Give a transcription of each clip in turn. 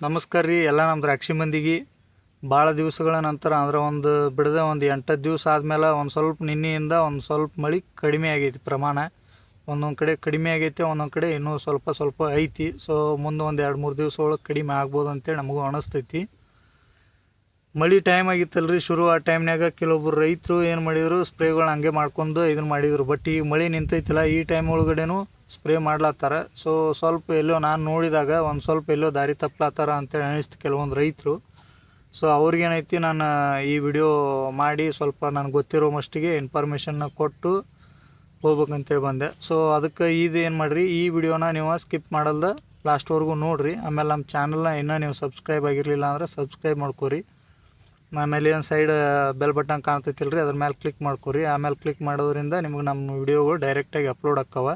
ನಮಸ್ಕಾರ ರೀ, ಎಲ್ಲ ನಮ್ಮ ದ್ರಾಕ್ಷಿ ಮಂದಿಗೆ. ಭಾಳ ದಿವಸಗಳ ನಂತರ ಅಂದ್ರೆ ಒಂದು ಬಿಡದೆ ಒಂದು ಎಂಟು ದಿವಸ ಆದಮೇಲೆ ಒಂದು ಸ್ವಲ್ಪ ನಿನ್ನೆಯಿಂದ ಒಂದು ಸ್ವಲ್ಪ ಮಳೆ ಕಡಿಮೆ ಆಗೈತಿ ಪ್ರಮಾಣ. ಒಂದೊಂದು ಕಡೆ ಕಡಿಮೆ ಆಗೈತೆ, ಒಂದೊಂದು ಕಡೆ ಇನ್ನೂ ಸ್ವಲ್ಪ ಸ್ವಲ್ಪ ಐತಿ. ಸೊ ಮುಂದೆ ಒಂದು ಎರಡು ಮೂರು ದಿವಸ ಒಳಗೆ ಕಡಿಮೆ ಆಗ್ಬೋದು ಅಂತೇಳಿ ನಮಗೂ ಅನಿಸ್ತೈತಿ. ಮಳೆ ಟೈಮ್ ಆಗಿತ್ತಲ್ರಿ, ಶುರು ಆ ಟೈಮ್ನಾಗ ಕೆಲವೊಬ್ಬರು ರೈತರು ಏನು ಮಾಡಿದರು ಸ್ಪ್ರೇಗಳು ಹಂಗೆ ಮಾಡ್ಕೊಂಡು ಇದನ್ನು ಮಾಡಿದರು. ಬಟ್ ಈಗ ಮಳೆ ನಿಂತೈತಿಲ್ಲ, ಈ ಟೈಮ್ ಒಳಗಡೆನೂ ಸ್ಪ್ರೇ ಮಾಡ್ಲತ್ತಾರ. ಸೊ ಸ್ವಲ್ಪ ಎಲ್ಲೋ ನಾನು ನೋಡಿದಾಗ ಒಂದು ಸ್ವಲ್ಪ ಎಲ್ಲೋ ದಾರಿ ತಪ್ಲತ್ತಾರ ಅಂತೇಳಿ ಅನಿಸ್ತು ಕೆಲವೊಂದು ರೈತರು. ಸೊ ಅವ್ರಿಗೇನೈತಿ, ನಾನು ಈ ವಿಡಿಯೋ ಮಾಡಿ ಸ್ವಲ್ಪ ನನಗೆ ಗೊತ್ತಿರೋ ಮಷ್ಟಿಗೆ ಇನ್ಫಾರ್ಮೇಷನ್ನ ಕೊಟ್ಟು ಹೋಗ್ಬೇಕಂತೇಳಿ ಬಂದೆ. ಸೊ ಅದಕ್ಕೆ ಇದು ಏನು ಮಾಡಿರಿ, ಈ ವಿಡಿಯೋನ ನೀವು ಸ್ಕಿಪ್ ಮಾಡಲ್ದ ಲಾಸ್ಟ್ವರೆಗೂ ನೋಡಿರಿ. ಆಮೇಲೆ ನಮ್ಮ ಚಾನಲ್ನ ಇನ್ನೂ ನೀವು ಸಬ್ಸ್ಕ್ರೈಬ್ ಆಗಿರಲಿಲ್ಲ ಅಂದ್ರೆ ಸಬ್ಸ್ಕ್ರೈಬ್ ಮಾಡ್ಕೊರಿ. ಆಮೇಲೆ ಒಂದು ಸೈಡ್ ಬೆಲ್ ಬಟನ್ ಕಾಣ್ತೈತಿಲ್ಲ ರೀ ಅದ್ರ ಮೇಲೆ ಕ್ಲಿಕ್ ಮಾಡ್ಕೊರಿ. ಆಮೇಲೆ ಕ್ಲಿಕ್ ಮಾಡೋದ್ರಿಂದ ನಿಮ್ಗೆ ನಮ್ಮ ವಿಡಿಯೋಗಳು ಡೈರೆಕ್ಟಾಗಿ ಅಪ್ಲೋಡ್ ಆಕ್ಕವ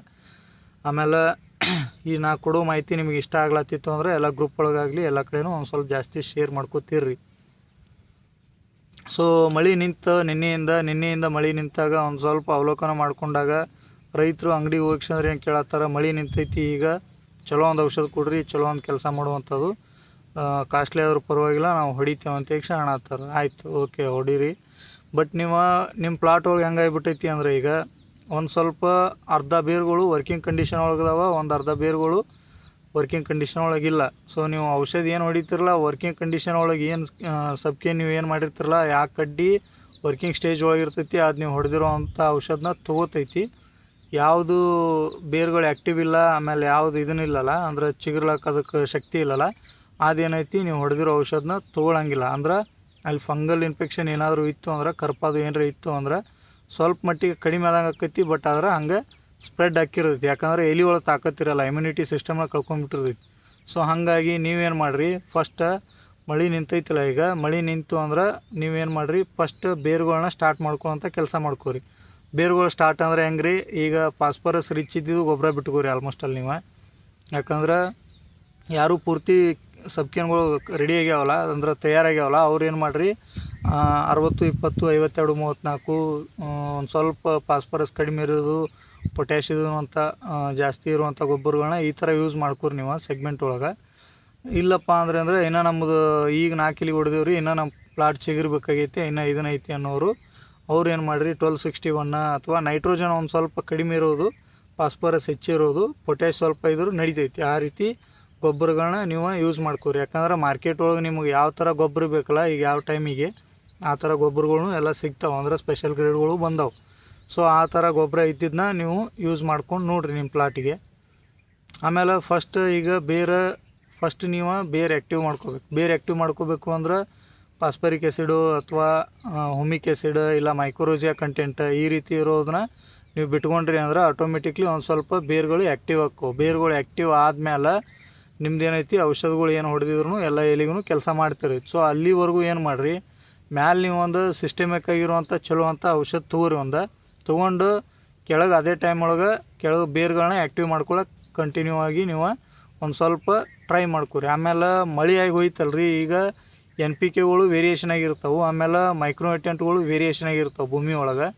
ಆಮೇಲೆ ಈ ನಾ ಕೊಡೋ ಮಾಹಿತಿ ನಿಮ್ಗೆ ಇಷ್ಟ ಆಗ್ಲತ್ತಿತ್ತು ಅಂದರೆ ಎಲ್ಲ ಗ್ರೂಪ್ ಒಳಗಾಗಲಿ, ಎಲ್ಲ ಕಡೆನೂ ಒಂದು ಸ್ವಲ್ಪ ಜಾಸ್ತಿ ಶೇರ್ ಮಾಡ್ಕೋತೀರ್ರಿ. ಸೊ ಮಳೆ ನಿಂತ ನಿನ್ನೆಯಿಂದ ನಿನ್ನೆಯಿಂದ ಮಳೆ ನಿಂತಾಗ ಒಂದು ಸ್ವಲ್ಪ ಅವಲೋಕನ ಮಾಡ್ಕೊಂಡಾಗ ರೈತರು ಅಂಗಡಿ ಹೋಗ್ಸಂದ್ರೆ ಏನು ಕೇಳತ್ತಾರ, ಮಳೆ ನಿಂತೈತಿ ಈಗ, ಚಲೋ ಒಂದು ಔಷಧ ಕೊಡ್ರಿ, ಚಲೋ ಒಂದು ಕೆಲಸ ಮಾಡುವಂಥದ್ದು. ಕಾಸ್ಟ್ಲಿ ಆದರೂ ಪರವಾಗಿಲ್ಲ, ನಾವು ಹೊಡಿತೇವೆ ಅಂತ ಹೇಳಿ ಹತ್ತಾರೆ ಆಯಿತು ಓಕೆ ಹೊಡೀರಿ. ಬಟ್ ನೀವು ನಿಮ್ಮ ಪ್ಲಾಟ್ ಒಳಗೆ ಹೆಂಗಾಗಿಬಿಟ್ಟೈತಿ ಅಂದ್ರೆ ಈಗ ಒಂದು ಸ್ವಲ್ಪ ಅರ್ಧ ಬೇರುಗಳು ವರ್ಕಿಂಗ್ ಕಂಡೀಷನ್ ಒಳಗದಾವ ಒಂದು ಅರ್ಧ ಬೇರುಗಳು ವರ್ಕಿಂಗ್ ಕಂಡೀಷನ್ ಒಳಗಿಲ್ಲ ಸೊ ನೀವು ಔಷಧಿ ಏನು ಹೊಡಿತಿರಲ್ಲ ವರ್ಕಿಂಗ್ ಕಂಡೀಷನ್ ಒಳಗೆ ಏನು ಸಬ್ಕೆ ನೀವು ಏನು ಮಾಡಿರ್ತಿರಲ್ಲ ಯಾವ ಕಡ್ಡಿ ವರ್ಕಿಂಗ್ ಸ್ಟೇಜ್ ಒಳಗಿರ್ತೈತಿ ಅದು ನೀವು ಹೊಡೆದಿರೋ ಅಂಥ ಔಷಧನ ತೊಗೋತೈತಿ. ಯಾವುದು ಬೇರುಗಳು ಆ್ಯಕ್ಟಿವ್ ಇಲ್ಲ, ಆಮೇಲೆ ಯಾವುದು ಇದನ್ನ ಇಲ್ಲಲ್ಲ, ಅಂದ್ರೆ ಚಿಗುರ್ಲಕ್ಕೆ ಅದಕ್ಕೆ ಶಕ್ತಿ ಇಲ್ಲಲ್ಲ ಅದೇನೈತಿ? ನೀವು ಹೊಡೆದಿರೋ ಔಷಧನ ತೊಗೊಳಂಗಿಲ್ಲ. ಅಂದ್ರೆ ಅಲ್ಲಿ ಫಂಗಲ್ ಇನ್ಫೆಕ್ಷನ್ ಏನಾದರೂ ಇತ್ತು ಅಂದ್ರೆ ಕರ್ಪಾದು ಏನಾರ ಇತ್ತು ಅಂದ್ರೆ ಸ್ವಲ್ಪ ಮಟ್ಟಿಗೆ ಕಡಿಮೆ ಆದಂಗೆ ಆಕೈತಿ, ಬಟ್ ಆದ್ರೆ ಹಂಗೆ ಸ್ಪ್ರೆಡ್ ಹಾಕಿರ್ತೈತಿ. ಯಾಕಂದ್ರೆ ಎಲಿ ಒಳಗೆ ತಾಕತ್ತಿರಲ್ಲ ಇಮ್ಯುನಿಟಿ ಸಿಸ್ಟಮ್ನ ಕಳ್ಕೊಂಡ್ಬಿಟ್ಟಿರ್ತೈತಿ ಸೊ ಹಾಗಾಗಿ ನೀವೇನು ಮಾಡಿರಿ ಫಸ್ಟ್ ಮಳೆ ನಿಂತೈತಿಲ್ಲ ಈಗ. ಮಳೆ ನಿಂತು ಅಂದ್ರೆ ನೀವೇನು ಮಾಡಿರಿ ಫಸ್ಟ್ ಬೇರುಗಳನ್ನ ಸ್ಟಾರ್ಟ್ ಮಾಡ್ಕೊಳಂತ ಕೆಲಸ ಮಾಡ್ಕೋರಿ. ಬೇರುಗಳು ಸ್ಟಾರ್ಟ್ ಅಂದ್ರೆ ಹೆಂಗೆ ರೀ ಈಗ ಫಾಸ್ಫರಸ್ ರಿಚ್ ಇದ್ದಿದ್ದು ಗೊಬ್ಬರ ಬಿಟ್ಕೋರಿ ಆಲ್ಮೋಸ್ಟ್ ಅಲ್ಲಿ ನೀವು. ಯಾಕಂದ್ರೆ ಯಾರು ಪೂರ್ತಿ ಸಬ್ಕೆನ್ಗಳು ರೆಡಿ ಆಗ್ಯಾವಲ್ಲ ಅಂದ್ರೆ ತಯಾರಾಗ್ಯಾವಲ್ಲ, ಅವ್ರು ಏನು ಮಾಡಿರಿ ಅರವತ್ತು, ಇಪ್ಪತ್ತು, ಐವತ್ತೆರಡು, ಮೂವತ್ತ್ನಾಲ್ಕು ಒಂದು ಸ್ವಲ್ಪ ಫಾಸ್ಫರಸ್ ಕಡಿಮೆ ಇರೋದು ಪೊಟ್ಯಾಶ್ ಇರುವಂಥ ಜಾಸ್ತಿ ಇರುವಂಥ ಗೊಬ್ಬರಗಳನ್ನ ಈ ಥರ ಯೂಸ್ ಮಾಡ್ಕೊರಿ ನೀವು ಸೆಗ್ಮೆಂಟ್ ಒಳಗೆ. ಇಲ್ಲಪ್ಪ ಅಂದ್ರೆ ಅಂದರೆ ಇನ್ನೂ ನಮ್ಮದು ಈಗ ನಾಲ್ಕು ಕಿಲಿ ಹೊಡೆದೇವ್ರಿ ಇನ್ನೂ ನಮ್ಮ ಪ್ಲಾಟ್ ಚಿಗಿರ್ಬೇಕಾಗೈತಿ, ಇನ್ನೂ ಇದನ್ನೈತಿ ಅನ್ನೋರು. ಅವ್ರು ಏನು ಮಾಡಿರಿ ಟ್ವೆಲ್ ಸಿಕ್ಸ್ಟಿ ಒನ್ನ ಅಥವಾ ನೈಟ್ರೋಜನ್ ಒಂದು ಸ್ವಲ್ಪ ಕಡಿಮೆ ಇರೋದು ಫಾಸ್ಫರಸ್ ಹೆಚ್ಚಿರೋದು ಪೊಟ್ಯಾಶ್ ಸ್ವಲ್ಪ ಇದ್ರೂ ನಡಿತೈತಿ. ಆ ರೀತಿ ಗೊಬ್ಬರಗಳನ್ನ ನೀವು ಯೂಸ್ ಮಾಡ್ಕೋರಿ. ಯಾಕಂದ್ರೆ ಮಾರ್ಕೆಟ್ ಒಳಗೆ ನಿಮಗೆ ಯಾವ ಥರ ಗೊಬ್ಬರ ಬೇಕಲ್ಲ, ಈಗ ಯಾವ ಟೈಮಿಗೆ ಆ ಥರ ಗೊಬ್ಬರಗಳ್ನು ಎಲ್ಲ ಸಿಗ್ತಾವೆ. ಅಂದ್ರೆ ಸ್ಪೆಷಲ್ ಗ್ರೇಡ್ಗಳು ಬಂದವು. ಸೊ ಆ ಥರ ಗೊಬ್ಬರ ಇದ್ದಿದ್ದನ್ನ ನೀವು ಯೂಸ್ ಮಾಡ್ಕೊಂಡು ನೋಡಿರಿ ನಿಮ್ಮ ಪ್ಲಾಟಿಗೆ ಆಮೇಲೆ ಫಸ್ಟ್ ಈಗ ಬೇರೆ ಫಸ್ಟ್ ನೀವು ಬೇರೆ ಆ್ಯಕ್ಟಿವ್ ಮಾಡ್ಕೋಬೇಕು. ಬೇರೆ ಆ್ಯಕ್ಟಿವ್ ಮಾಡ್ಕೋಬೇಕು ಅಂದ್ರೆ ಪಾಸ್ಪರಿಕ್ ಆ್ಯಸಿಡು ಅಥವಾ ಹುಮಿಕ್ ಆ್ಯಸಿಡ್ ಇಲ್ಲ ಮೈಕ್ರೋಜಿಯಾ ಕಂಟೆಂಟ್ ಈ ರೀತಿ ಇರೋದನ್ನ ನೀವು ಬಿಟ್ಕೊಂಡ್ರಿ ಅಂದ್ರೆ ಆಟೋಮೆಟಿಕ್ಲಿ ಒಂದು ಸ್ವಲ್ಪ ಬೇರುಗಳು ಆ್ಯಕ್ಟಿವ್ ಹಾಕೋ ಬೇರುಗಳು ಆ್ಯಕ್ಟಿವ್ ಆದಮೇಲೆ ನಿಮ್ದು ಏನೈತಿ ಔಷಧಗಳು ಏನು ಹೊಡೆದಿದ್ರು ಎಲ್ಲ ಎಲಿಗೂ ಕೆಲಸ ಮಾಡ್ತಿರಿ. ಸೊ ಅಲ್ಲಿವರೆಗೂ ಏನು ಮಾಡಿರಿ? ಮ್ಯಾಲೆ ನೀವು ಒಂದು ಸಿಸ್ಟಮಿಕ್ ಆಗಿರುವಂಥ ಚಲೋ ಅಂಥ ಔಷಧ ತೊಗೋರಿ ಒಂದು. ತೊಗೊಂಡು ಕೆಳಗೆ ಅದೇ ಟೈಮ್ ಒಳಗೆ ಕೆಳಗೆ ಬೇರುಗಳನ್ನ ಆ್ಯಕ್ಟಿವ್ ಮಾಡ್ಕೊಳಕ್ಕೆ ಕಂಟಿನ್ಯೂ ಆಗಿ ನೀವು ಒಂದು ಸ್ವಲ್ಪ ಟ್ರೈ ಮಾಡ್ಕೊರಿ. ಆಮೇಲೆ ಮಳೆ ಆಗಿ ಹೋಯ್ತಲ್ರಿ, ಈಗ ಎನ್ ಪಿ ಕೆಗಳು ವೇರಿಯೇಷನ್ ಆಗಿರ್ತಾವೆ. ಆಮೇಲೆ ಮೈಕ್ರೋನ್ಯೂಟ್ರೆಂಟ್ಗಳು ವೇರಿಯೇಷನ್ ಆಗಿರ್ತಾವೆ ಭೂಮಿ ಒಳಗೆ.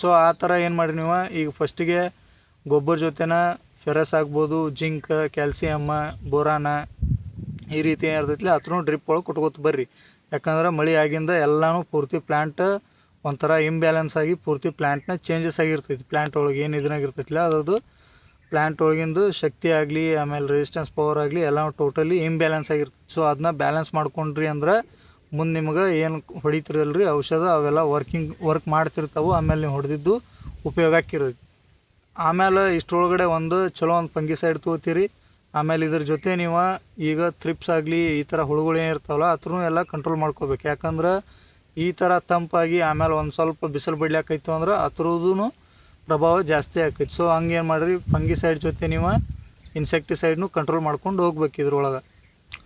ಸೊ ಆ ಥರ ಏನು ಮಾಡಿರಿ ನೀವು? ಈಗ ಫಸ್ಟಿಗೆ ಗೊಬ್ಬರ ಜೊತೆನ ಫೆರಸ್ ಆಗ್ಬೋದು, ಜಿಂಕ್ ಕ್ಯಾಲ್ಸಿಯಮ್ ಬೋರಾನ ಈ ರೀತಿ ಏನಿರ್ತೈತಿ ಅದ್ರೂ ಡ್ರಿಪ್ ಒಳಗೆ ಕೊಟ್ಕೋತ ಬರ್ರಿ. ಯಾಕಂದ್ರೆ ಮಳೆ ಆಗಿಂದ ಎಲ್ಲನೂ ಪೂರ್ತಿ ಪ್ಲ್ಯಾಂಟ್ ಒಂಥರ ಇಂಬ್ಯಾಲೆನ್ಸ್ ಆಗಿ ಪೂರ್ತಿ ಪ್ಲ್ಯಾಂಟ್ನ ಚೇಂಜಸ್ ಆಗಿರ್ತೈತಿ. ಪ್ಲ್ಯಾಂಟ್ ಒಳಗೆ ಏನು ಇದನ್ನಾಗಿರ್ತೈತಿಲ್ಲ ಅದ್ರದ್ದು ಪ್ಲ್ಯಾಂಟ್ ಒಳಗಿಂದು ಶಕ್ತಿ ಆಗಲಿ, ಆಮೇಲೆ ರೆಸಿಸ್ಟೆನ್ಸ್ ಪವರ್ ಆಗಲಿ ಎಲ್ಲ ಟೋಟಲಿ ಇಂಬ್ಯಾಲೆನ್ಸ್ ಆಗಿರ್ತೈತಿ. ಸೊ ಅದನ್ನ ಬ್ಯಾಲೆನ್ಸ್ ಮಾಡ್ಕೊಂಡ್ರಿ ಅಂದ್ರೆ ಮುಂದೆ ನಿಮ್ಗೆ ಏನು ಹೊಡಿತಿರಲ್ರಿ, ಔಷಧ ಅವೆಲ್ಲ ವರ್ಕಿಂಗ್ ವರ್ಕ್ ಮಾಡ್ತಿರ್ತಾವೆ, ಆಮೇಲೆ ನೀವು ಹೊಡೆದಿದ್ದು ಉಪಯೋಗ ಆಮೇಲೆ ಇಷ್ಟರೊಳಗಡೆ ಒಂದು ಚಲೋ ಒಂದು ಫಂಗಿಸೈಡ್ ತೊಗೋತೀರಿ. ಆಮೇಲೆ ಇದ್ರ ಜೊತೆ ನೀವು ಈಗ ಥ್ರಿಪ್ಸ್ ಆಗಲಿ, ಈ ಥರ ಹುಳುಗಳು ಏನಿರ್ತಾವಲ್ಲ ಅದ್ರೂ ಎಲ್ಲ ಕಂಟ್ರೋಲ್ ಮಾಡ್ಕೋಬೇಕು. ಯಾಕಂದ್ರೆ ಈ ಥರ ತಂಪಾಗಿ ಆಮೇಲೆ ಒಂದು ಸ್ವಲ್ಪ ಬಿಸಿಲು ಬಿಡ್ಲಾಕೈತು ಅಂದ್ರೆ ಅದ್ರದ್ದು ಪ್ರಭಾವ ಜಾಸ್ತಿ ಆಕೈತಿ. ಸೊ ಹಂಗೇನು ಮಾಡಿರಿ ಫಂಗಿಸೈಡ್ ಜೊತೆ ನೀವು ಇನ್ಸೆಕ್ಟಿಸೈಡ್ನು ಕಂಟ್ರೋಲ್ ಮಾಡ್ಕೊಂಡು ಹೋಗ್ಬೇಕು ಇದ್ರೊಳಗೆ.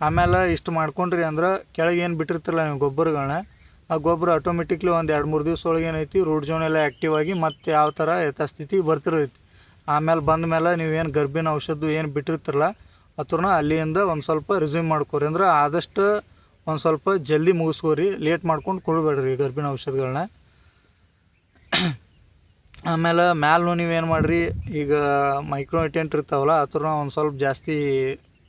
ಆಮೇಲೆ ಇಷ್ಟು ಮಾಡ್ಕೊಂಡ್ರಿ ಅಂದ್ರೆ ಕೆಳಗೆ ಏನು ಬಿಟ್ಟಿರ್ತಿರಲ್ಲ ನೀವು ಗೊಬ್ಬರಗಳನ್ನ ಆ ಗೊಬ್ಬರ ಆಟೋಮೆಟಿಕ್ಲಿ ಒಂದು ಎರಡು ಮೂರು ದಿವಸ ಒಳಗೆ ಏನೈತಿ ರೂಟ್ ಜೋನ್ ಎಲ್ಲ ಆ್ಯಕ್ಟಿವ್ ಆಗಿ ಮತ್ತೆ ಯಾವ ಥರ ಯಥಾಸ್ಥಿತಿ ಬರ್ತಿರೋದೈತಿ ಆಮೇಲೆ ಬಂದ ಮೇಲೆ ನೀವೇನು ಗರ್ಭಿಣ ಔಷಧ ಏನು ಬಿಟ್ಟಿರ್ತಿರಲ್ಲ ಅತ್ರನ ಅಲ್ಲಿಂದ ಒಂದು ಸ್ವಲ್ಪ ರಿಸ್ಯೂಮ್ ಮಾಡ್ಕೋರಿ. ಅಂದ್ರೆ ಆದಷ್ಟು ಒಂದು ಸ್ವಲ್ಪ ಜಲ್ದಿ ಮುಗಿಸ್ಕೋರಿ ಲೇಟ್ ಮಾಡ್ಕೊಂಡು ಕೊಡಬೇಡ್ರಿ ಗರ್ಭಿಣ ಔಷಧಗಳನ್ನ ಆಮೇಲೆ ಮ್ಯಾಲೂ ನೀವೇನು ಮಾಡಿರಿ, ಈಗ ಮೈಕ್ರೋ ಇಟೆಂಟ್ ಇರ್ತಾವಲ್ಲ ಥರ ಒಂದು ಸ್ವಲ್ಪ ಜಾಸ್ತಿ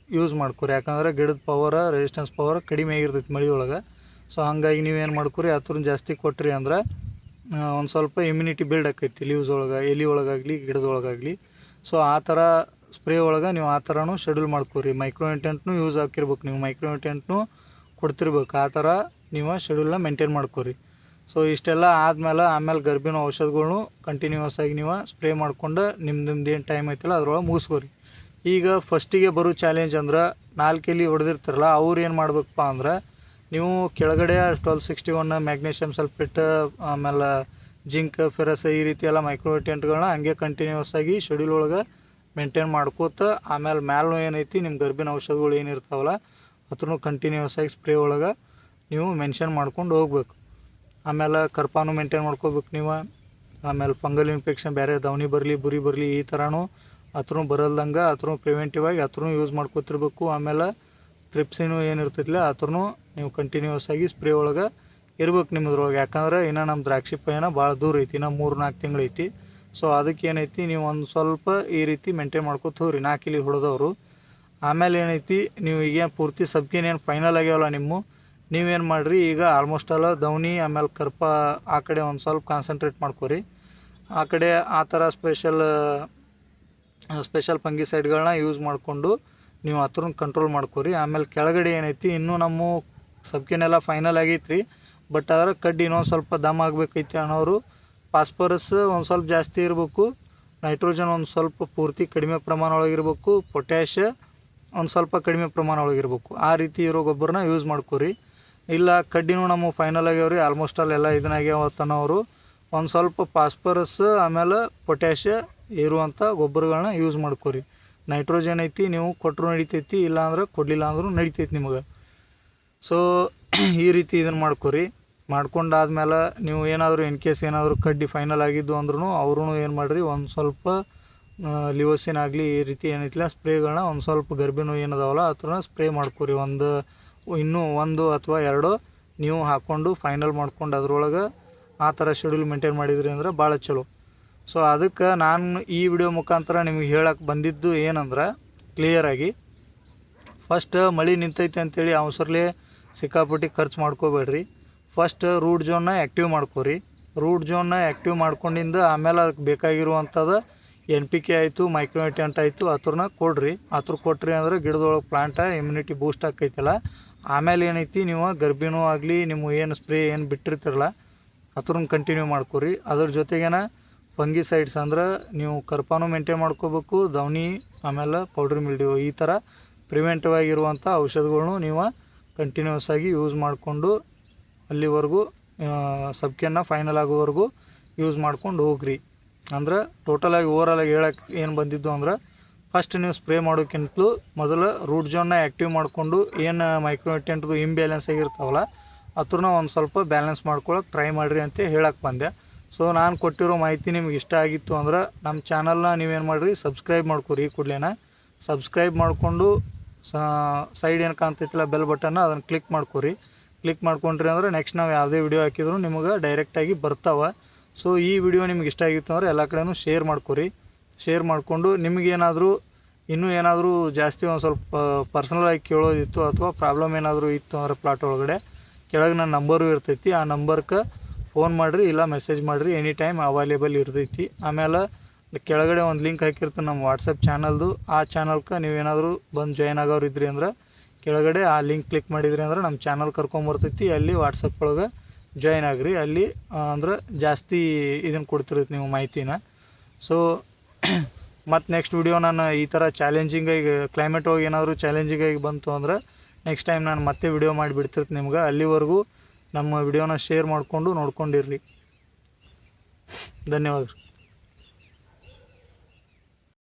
ಯೂಸ್ ಮಾಡ್ಕೊರಿ. ಯಾಕಂದ್ರೆ ಗಿಡದ ಪವರ್ ರೆಸಿಸ್ಟೆನ್ಸ್ ಪವರ್ ಕಡಿಮೆ ಆಗಿರ್ತೈತಿ ಮಳೆ ಒಳಗೆ. ಸೊ ಹಂಗಾಗಿ ನೀವೇನು ಮಾಡ್ಕೊರಿ ಆ ಥರನ ಜಾಸ್ತಿ ಕೊಟ್ರಿ ಅಂದ್ರೆ ಒಂದು ಸ್ವಲ್ಪ ಇಮ್ಯುನಿಟಿ ಬಿಲ್ಡ್ ಆಕೈತಿ ಲೀವ್ಸ್ ಒಳಗೆ, ಎಲೆ ಒಳಗಾಗಲಿ, ಗಿಡದೊಳಗಾಗಲಿ. ಸೊ ಆ ಥರ ಸ್ಪ್ರೇ ಒಳಗೆ ನೀವು ಆ ಥರನೂ ಶೆಡ್ಯೂಲ್ ಮಾಡ್ಕೊರಿ. ಮೈಕ್ರೋನ್ಯೂಟ್ರೆಂಟ್ನು ಯೂಸ್ ಹಾಕಿರ್ಬೇಕು ನೀವು. ಮೈಕ್ರೋನ್ಯೂಟ್ರೆಂಟ್ನು ಕೊಡ್ತಿರ್ಬೇಕು. ಆ ಥರ ನೀವು ಶೆಡ್ಯೂಲ್ನ ಮೇಂಟೈನ್ ಮಾಡ್ಕೊರಿ. ಸೊ ಇಷ್ಟೆಲ್ಲ ಆದಮೇಲೆ ಆಮೇಲೆ ಗರ್ಭಿಣ ಔಷಧಗಳ್ನು ಕಂಟಿನ್ಯೂಸ್ ಆಗಿ ನೀವು ಸ್ಪ್ರೇ ಮಾಡ್ಕೊಂಡು ನಿಮ್ಮ ನಿಮ್ದು ಏನು ಟೈಮ್ ಐತಲ್ಲ ಅದರೊಳಗೆ ಮುಗಿಸ್ಕೊರಿ. ಈಗ ಫಸ್ಟಿಗೆ ಬರೋ ಚಾಲೆಂಜ್ ಅಂದ್ರೆ ನಾಲ್ಕೆಲಿ ಹೊಡೆದಿರ್ತಾರಲ್ಲ, ಅವ್ರು ಏನು ಮಾಡ್ಬೇಕಪ್ಪ ಅಂದ್ರೆ ನೀವು ಕೆಳಗಡೆ twelve sixty one magnesium sulphate ಆಮೇಲೆ ಜಿಂಕ್ ಫೆರಸ್ ಈ ರೀತಿ ಎಲ್ಲ ಮೈಕ್ರೋಟೆಂಟ್ಗಳನ್ನ ಹಂಗೆ ಕಂಟಿನ್ಯೂಸ್ ಆಗಿ ಶೆಡ್ಯೂಲ್ ಒಳಗೆ ಮೇಂಟೈನ್ ಮಾಡ್ಕೋತ, ಆಮೇಲೆ ಮ್ಯಾಲೂ ಏನೈತಿ ನಿಮ್ಮ ಗರ್ಭಿನ ಔಷಧಗಳು ಏನಿರ್ತಾವಲ್ಲ ಅದ್ರೂ ಕಂಟಿನ್ಯೂಸ್ ಆಗಿ ಸ್ಪ್ರೇ ಒಳಗೆ ನೀವು ಮೆನ್ಷನ್ ಮಾಡ್ಕೊಂಡು ಹೋಗ್ಬೇಕು. ಆಮೇಲೆ ಕರ್ಪಾನು ಮೇಂಟೈನ್ ಮಾಡ್ಕೋಬೇಕು ನೀವು. ಆಮೇಲೆ ಫಂಗಲ್ ಇನ್ಫೆಕ್ಷನ್ ಬೇರೆ ದವನಿ ಬರಲಿ, ಬುರಿ ಬರಲಿ ಈ ಥರನೂ ಅದ್ರೂ ಬರಲ್ದಂಗೆ ಅದ್ರೂ ಪ್ರಿವೆಂಟಿವ್ ಆಗಿ ಅದ್ರೂ ಯೂಸ್ ಮಾಡ್ಕೋತಿರ್ಬೇಕು. ಆಮೇಲೆ ಟ್ರಿಪ್ಸಿನೂ ಏನಿರ್ತೈತಿಲ್ಲ ಅದ್ರೂ ನೀವು ಕಂಟಿನ್ಯೂಸ್ ಆಗಿ ಸ್ಪ್ರೇ ಒಳಗೆ ಇರ್ಬೇಕು ನಿಮ್ಮದ್ರೊಳಗೆ. ಯಾಕಂದ್ರೆ ಇನ್ನೂ ನಮ್ಮ ದ್ರಾಕ್ಷಿ ಪಯಣ ಭಾಳ ದೂರ ಐತಿ, ಇನ್ನೂ ಮೂರು ನಾಲ್ಕು ತಿಂಗಳು ಐತಿ. ಸೊ ಅದಕ್ಕೆ ಏನೈತಿ, ನೀವು ಒಂದು ಸ್ವಲ್ಪ ಈ ರೀತಿ ಮೇಂಟೈನ್ ಮಾಡ್ಕೊತ ಹೋಗ್ರಿ ನಾಲ್ಕು ಇಲ್ಲಿ ಹೊಡೆದವರು ಆಮೇಲೆ ಏನೈತಿ, ನೀವು ಈಗ ಪೂರ್ತಿ ಸಬ್ಕಿನೇನು ಫೈನಲ್ ಆಗ್ಯಾವಲ್ಲ ನಿಮ್ಮ, ನೀವೇನು ಮಾಡಿರಿ, ಈಗ ಆಲ್ಮೋಸ್ಟ್ ಅಲ್ಲ ದವನಿ, ಆಮೇಲೆ ಕರ್ಪ, ಆ ಕಡೆ ಒಂದು ಸ್ವಲ್ಪ ಕಾನ್ಸಂಟ್ರೇಟ್ ಮಾಡ್ಕೊರಿ. ಆ ಕಡೆ ಆ ಥರ ಸ್ಪೆಷಲ್ ಸ್ಪೆಷಲ್ ಫಂಗಿಸೈಡ್ಗಳನ್ನ ಯೂಸ್ ಮಾಡಿಕೊಂಡು ನೀವು ಹತ್ರನ ಕಂಟ್ರೋಲ್ ಮಾಡ್ಕೊರಿ. ಆಮೇಲೆ ಕೆಳಗಡೆ ಏನೈತಿ, ಇನ್ನೂ ನಮ್ಮ ಸಬ್ಕಿನೆಲ್ಲ ಫೈನಲ್ ಆಗೈತ್ರಿ. ಬಟ್ ಅದರ ಕಡ್ಡಿ ಇನ್ನೊಂದು ಸ್ವಲ್ಪ ದಮ್ ಆಗಬೇಕೈತಿ ಅನ್ನೋರು ಫಾಸ್ಫರಸ್ ಒಂದು ಸ್ವಲ್ಪ ಜಾಸ್ತಿ ಇರಬೇಕು ನೈಟ್ರೋಜನ್ ಒಂದು ಸ್ವಲ್ಪ ಪೂರ್ತಿ ಕಡಿಮೆ ಪ್ರಮಾಣ ಒಳಗಿರಬೇಕು ಪೊಟ್ಯಾಷ್ ಒಂದು ಸ್ವಲ್ಪ ಕಡಿಮೆ ಪ್ರಮಾಣ ಒಳಗಿರಬೇಕು ಆ ರೀತಿ ಇರೋ ಗೊಬ್ಬರನ ಯೂಸ್ ಮಾಡ್ಕೊರಿ. ಇಲ್ಲ, ಕಡ್ಡಿನೂ ನಮ್ಮ ಫೈನಲ್ ಆಗ್ಯಾವ್ರಿ ಆಲ್ಮೋಸ್ಟ್ ಆಲ್ ಎಲ್ಲ ಇದನ್ನಾಗ್ಯಾವ ತನ್ನವರು ಒಂದು ಸ್ವಲ್ಪ ಫಾಸ್ಫರಸ್ ಆಮೇಲೆ ಪೊಟ್ಯಾಷ್ ಇರುವಂಥ ಗೊಬ್ಬರಗಳನ್ನ ಯೂಸ್ ಮಾಡ್ಕೊರಿ. ನೈಟ್ರೋಜನ್ ಐತಿ, ನೀವು ಕೊಟ್ಟರು ನಡಿತೈತಿ ಇಲ್ಲ ಅಂದ್ರೆ ಕೊಡಲಿಲ್ಲ ಅಂದ್ರೂ ನಡಿತೈತಿ ನಿಮಗೆ. ಸೊ ಈ ರೀತಿ ಇದನ್ನು ಮಾಡ್ಕೊರಿ. ಮಾಡ್ಕೊಂಡಾದ್ಮೇಲೆ ನೀವು ಏನಾದರೂ ಇನ್ ಕೇಸ್ ಏನಾದರೂ ಕಡ್ಡಿ ಫೈನಲ್ ಆಗಿದ್ದು ಅಂದ್ರೂ ಅವ್ರೂ ಏನು ಮಾಡಿರಿ, ಒಂದು ಸ್ವಲ್ಪ ಲಿವೋಸಿನ್ ಆಗಲಿ ಈ ರೀತಿ ಏನೈತಿಲ್ಲ ಸ್ಪ್ರೇಗಳನ್ನ ಒಂದು ಸ್ವಲ್ಪ ಗರ್ಭಿಣ ಏನದಾವಲ್ಲ ಥರ ಸ್ಪ್ರೇ ಮಾಡ್ಕೊರಿ. ಒಂದು, ಇನ್ನೂ ಒಂದು ಅಥವಾ ಎರಡು ನೀವು ಹಾಕ್ಕೊಂಡು ಫೈನಲ್ ಮಾಡ್ಕೊಂಡು ಅದರೊಳಗೆ ಆ ಥರ ಶೆಡ್ಯೂಲ್ ಮೇಂಟೈನ್ ಮಾಡಿದ್ರಿ ಅಂದ್ರೆ ಭಾಳ ಚಲೋ. ಸೊ ಅದಕ್ಕೆ ನಾನು ಈ ವಿಡಿಯೋ ಮುಖಾಂತರ ನಿಮಗೆ ಹೇಳಕ್ಕೆ ಬಂದಿದ್ದು ಏನಂದ್ರೆ ಕ್ಲಿಯರಾಗಿ ಫಸ್ಟ್ ಮಳೆ ನಿಂತೈತೆ ಅಂತೇಳಿ ಅವಸರಲ್ಲೇ ಸಿಕ್ಕಾಪಟ್ಟಿ ಖರ್ಚು ಮಾಡ್ಕೋಬೇಡ್ರಿ. ಫಸ್ಟ್ ರೂಟ್ ಜೋನ್ನ ಆ್ಯಕ್ಟಿವ್ ಮಾಡ್ಕೋರಿ. ರೂಟ್ ಜೋನ್ನ ಆ್ಯಕ್ಟಿವ್ ಮಾಡ್ಕೊಂಡಿಂದ ಆಮೇಲೆ ಅದಕ್ಕೆ ಬೇಕಾಗಿರುವಂಥದ್ದು ಎನ್ ಪಿ ಕೆ ಆಯಿತು ಮೈಕ್ರೋನ್ಯೂಟ್ರಿಯಂಟ್ ಆಯಿತು, ಅದ್ರನ್ನ ಕೊಡ್ರಿ. ಅದ್ರ ಕೊಟ್ರಿ ಅಂದ್ರೆ ಗಿಡದೊಳಗೆ ಪ್ಲಾಂಟ ಇಮ್ಯುನಿಟಿ ಬೂಸ್ಟ್ ಆಕೈತಲ್ಲ. ಆಮೇಲೆ ಏನೈತಿ ನೀವು ಗರ್ಭಿಣೂ ಆಗಲಿ ನಿಮ್ಮ ಏನು ಸ್ಪ್ರೇ ಏನು ಬಿಟ್ಟಿರ್ತಿರಲ್ಲ, ಅದ್ರನ್ನ ಕಂಟಿನ್ಯೂ ಮಾಡ್ಕೋರಿ. ಅದ್ರ ಜೊತೆಗೇನ ಫಂಗಿಸೈಡ್ಸ್ ಅಂದ್ರೆ ನೀವು ಕರ್ಪಾನು ಮೇಂಟೈನ್ ಮಾಡ್ಕೋಬೇಕು, ದವನಿ, ಆಮೇಲೆ ಪೌಡ್ರ್ ಮಿಲ್ಡಿಯೋ ಈ ಥರ ಪ್ರಿವೆಂಟಿವ್ ಆಗಿರುವಂಥ ಔಷಧಗಳನ್ನು ನೀವು ಕಂಟಿನ್ಯೂಸ್ ಆಗಿ ಯೂಸ್ ಮಾಡಿಕೊಂಡು ಅಲ್ಲಿವರೆಗೂ ಸಬ್ಕೆಯನ್ನು ಫೈನಲ್ ಆಗೋವರೆಗೂ ಯೂಸ್ ಮಾಡ್ಕೊಂಡು ಹೋಗ್ರಿ. ಅಂದ್ರೆ ಟೋಟಲಾಗಿ ಓವರಾಲಾಗಿ ಹೇಳಕ್ಕೆ ಏನು ಬಂದಿದ್ದು ಅಂದ್ರೆ ಫಸ್ಟ್ ನೀವು ಸ್ಪ್ರೇ ಮಾಡೋಕ್ಕಿಂತಲೂ ಮೊದಲು ರೂಟ್ ಜೋನ್ನ ಆ್ಯಕ್ಟಿವ್ ಮಾಡಿಕೊಂಡು ಏನು ಮೈಕ್ರೋಟೆಂಟ್ದು ಇಂಬ್ಯಾಲೆನ್ಸ್ ಆಗಿರ್ತಾವಲ್ಲ ಅತ್ರನ ಒಂದು ಸ್ವಲ್ಪ ಬ್ಯಾಲೆನ್ಸ್ ಮಾಡ್ಕೊಳಕ್ಕೆ ಟ್ರೈ ಮಾಡಿರಿ ಅಂತ ಹೇಳಕ್ಕೆ ಬಂದೆ. ಸೊ ನಾನು ಕೊಟ್ಟಿರೋ ಮಾಹಿತಿ ನಿಮ್ಗೆ ಇಷ್ಟ ಆಗಿತ್ತು ಅಂದ್ರೆ ನಮ್ಮ ಚಾನಲ್ನ ನೀವೇನು ಮಾಡಿರಿ ಸಬ್ಸ್ಕ್ರೈಬ್ ಮಾಡ್ಕೊರಿ ಈ ಕೂಡಲೇನ. ಸಬ್ಸ್ಕ್ರೈಬ್ ಮಾಡಿಕೊಂಡು ಸೈಡ್ ಏನು ಕಾಣ್ತೈತಿಲ್ಲ ಬೆಲ್ ಬಟನ್ನ ಅದನ್ನು ಕ್ಲಿಕ್ ಮಾಡ್ಕೊರಿ. ಕ್ಲಿಕ್ ಮಾಡ್ಕೊಂಡ್ರಿ ಅಂದ್ರೆ ನೆಕ್ಸ್ಟ್ ನಾವು ಯಾವುದೇ ವಿಡಿಯೋ ಹಾಕಿದ್ರು ನಿಮಗೆ ಡೈರೆಕ್ಟಾಗಿ ಬರ್ತಾವೆ. ಸೊ ಈ ವಿಡಿಯೋ ನಿಮ್ಗೆ ಇಷ್ಟ ಆಗಿತ್ತು ಅಂದರೆ ಎಲ್ಲ ಕಡೆನೂ ಶೇರ್ ಮಾಡ್ಕೊರಿ. ಶೇರ್ ಮಾಡಿಕೊಂಡು ನಿಮಗೇನಾದರೂ ಇನ್ನೂ ಏನಾದರೂ ಜಾಸ್ತಿ ಒಂದು ಸ್ವಲ್ಪ ಪರ್ಸ್ನಲಾಗಿ ಕೇಳೋದಿತ್ತು ಅಥವಾ ಪ್ರಾಬ್ಲಮ್ ಏನಾದರೂ ಇತ್ತು ಅಂದರೆ ಪ್ಲಾಟ್ ಒಳಗಡೆ, ಕೆಳಗೆ ನನ್ನ ನಂಬರು ಇರ್ತೈತಿ. ಆ ನಂಬರ್ಗೆ ಫೋನ್ ಮಾಡಿರಿ ಇಲ್ಲ ಮೆಸೇಜ್ ಮಾಡಿರಿ ಎನಿ ಟೈಮ್ ಅವೈಲೇಬಲ್ ಇರ್ತೈತಿ. ಆಮೇಲೆ ಕೆಳಗಡೆ ಒಂದು ಲಿಂಕ್ ಹಾಕಿರ್ತೀನಿ ನಮ್ಮ ವಾಟ್ಸಪ್ ಚಾನಲ್ದು ಆ ಚಾನಲ್ಗೆ ನೀವೇನಾದರೂ ಬಂದು ಜಾಯ್ನ್ ಆಗೋರು ಇದ್ರಿ ಅಂದ್ರೆ ಕೆಳಗಡೆ ಆ ಲಿಂಕ್ ಕ್ಲಿಕ್ ಮಾಡಿದ್ರಿ ಅಂದ್ರೆ ನಮ್ಮ ಚಾನಲ್ ಕರ್ಕೊಂಬರ್ತೈತಿ ಅಲ್ಲಿ ವಾಟ್ಸಪ್ ಒಳಗೆ ಜಾಯ್ನ್ ಆಗ್ರಿ. ಅಲ್ಲಿ ಅಂದ್ರೆ ಜಾಸ್ತಿ ಇದನ್ನು ಕೊಡ್ತಿರುತ್ತೆ ನೀವು ಮಾಹಿತಿನ. ಸೊ ಮತ್ತು ನೆಕ್ಸ್ಟ್ ವಿಡಿಯೋ ನಾನು ಈ ಥರ ಚಾಲೆಂಜಿಂಗಾಗಿ ಕ್ಲೈಮೇಟ್ ಹೋಗಿ ಏನಾದರೂ ಚಾಲೆಂಜಿಂಗಾಗಿ ಬಂತು ಅಂದ್ರೆ ನೆಕ್ಸ್ಟ್ ಟೈಮ್ ನಾನು ಮತ್ತೆ ವಿಡಿಯೋ ಮಾಡಿಬಿಡ್ತಿರ್ತೀನಿ ನಿಮ್ಗೆ. ಅಲ್ಲಿವರೆಗೂ ನಮ್ಮ ವಿಡಿಯೋನ ಶೇರ್ ಮಾಡಿಕೊಂಡು ನೋಡ್ಕೊಂಡಿರ್ರಿ ಧನ್ಯವಾದಗಳು.